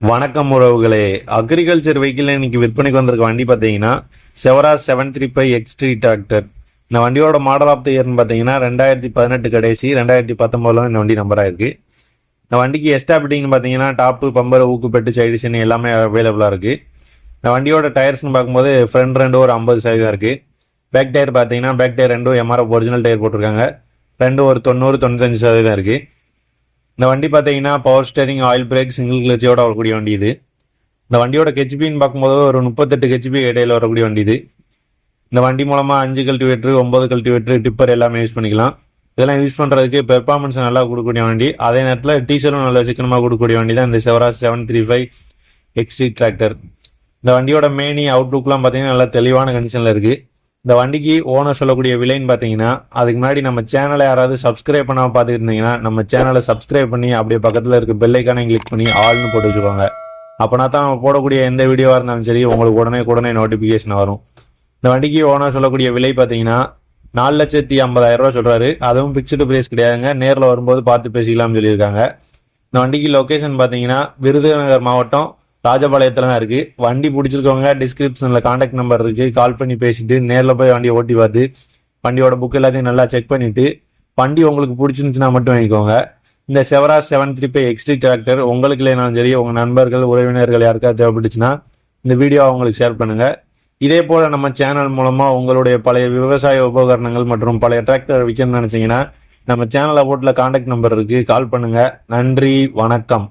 வணக்கம் உறவுகளே. Agriculture vehicle இன்னைக்கு விற்பனைக்கு வந்திருக்க வண்டி பார்த்தீங்கன்னா Swaraj seven three five XT tractor இந்த வண்டியோட மாடல் ஆஃப் த இயர்னு பார்த்தீங்கன்னா ரெண்டாயிரத்தி பதினெட்டு கடைசி ரெண்டாயிரத்தி பத்தொம்போதுல இந்த வண்டி நம்பராக இருக்கு. இந்த வண்டிக்கு எஸ்டாபிட்டிங்னு பார்த்தீங்கன்னா டாப்பு பம்பர் ஊக்குப்பெட்டு சைடிஷன் எல்லாமே அவைலபிளாக இருக்கு. இந்த வண்டியோட டயர்ஸ்னு பார்க்கும்போது ஃப்ரண்ட் ரெண்டு ஒரு ஐம்பது சதவீதம் இருக்கு. பேக் டயர் பார்த்தீங்கன்னா பேக் டயர் ரெண்டும் எம்ஆர்எஃப் ஒரிஜினல் டயர் போட்டிருக்காங்க. ரெண்டு ஒரு தொண்ணூறு தொண்ணூத்தஞ்சு சதவீதம் இருக்குது இந்த வண்டி பார்த்தீங்கன்னா power steering oil brake single கிளச்சோட வரக்கூடிய வண்டி இது இந்த வண்டியோட ஹெச்பின்னு பார்க்கும்போது ஒரு முப்பத்தெட்டு கெச்பி இடையில வரக்கூடிய வண்டி இது இந்த வண்டி மூலமாக அஞ்சு கல்டிவேட்டர் ஒன்பது கல்டிவேட்டர் டிப்பர் எல்லாமே யூஸ் பண்ணிக்கலாம். இதெல்லாம் யூஸ் பண்ணுறதுக்கு பெர்ஃபார்மன்ஸ் நல்லா கொடுக்கக்கூடிய வண்டி. அதே நேரத்தில் டீசலும் நல்லா சிக்கனமாக கொடுக்கக்கூடிய வண்டி தான் இந்த Swaraj seven three five XT tractor இந்த வண்டியோட மேனி அவுட்லுக்லாம் பார்த்தீங்கன்னா நல்லா தெளிவான கண்டிஷனில் இருக்குது இந்த வண்டிக்கு ஓனர் சொல்லக்கூடிய விலைன்னு பார்த்தீங்கன்னா அதுக்கு முன்னாடி நம்ம சேனலை யாராவது சப்ஸ்கிரைப் பண்ணாமல் பார்த்துட்டு இருந்தீங்கன்னா நம்ம சேனலை சப்ஸ்கிரைப் பண்ணி அப்படியே பக்கத்தில் இருக்க பெல்லைக்கானே கிளிக் பண்ணி ஆல்னு போட்டு வச்சுக்கோங்க. அப்போனா தான் நம்ம போடக்கூடிய எந்த வீடியோவாக இருந்தாலும் சரி உங்களுக்கு உடனே உடனே நோட்டிஃபிகேஷன் வரும். இந்த வண்டிக்கு ஓனர் சொல்லக்கூடிய விலை பார்த்தீங்கன்னா நாலு லட்சத்தி ஐம்பதாயிரம் ரூபா சொல்கிறாரு அதுவும் ஃபிக்ஸ்டு ப்ரைஸ் கிடையாதுங்க. நேரில் வரும்போது பார்த்து பேசிக்கலாம்னு சொல்லியிருக்காங்க. இந்த வண்டிக்கு லொக்கேஷன் பார்த்தீங்கன்னா விருதுநகர் மாவட்டம் ராஜபாளையத்தில் தான் இருக்குது வண்டி பிடிச்சிருக்கவங்க டிஸ்கிரிப்ஷனில் காண்டாக்ட் நம்பர் இருக்குது கால் பண்ணி பேசிட்டு நேரில் போய் வண்டியை ஓட்டி பார்த்து வண்டியோட புக் எல்லாத்தையும் நல்லா செக் பண்ணிவிட்டு வண்டி உங்களுக்கு பிடிச்சிருந்துச்சுன்னா மட்டும் வாங்கிக்கோங்க. இந்த Swaraj seven three five XT tractor உங்களுக்கு இல்லைனாலும் சரி உங்கள் நண்பர்கள் உறவினர்கள் யாருக்காவது தேவைப்பட்டுச்சுன்னா இந்த வீடியோ அவங்களுக்கு ஷேர் பண்ணுங்கள் இதே போல் நம்ம சேனல் மூலமாக உங்களுடைய பழைய விவசாய உபகரணங்கள் மற்றும் பழைய டிராக்டர் விற்கணும்னு நினச்சிங்கன்னா நம்ம சேனலை போட்டில் காண்டாக்ட் நம்பர் இருக்குது கால் பண்ணுங்கள் நன்றி. வணக்கம்.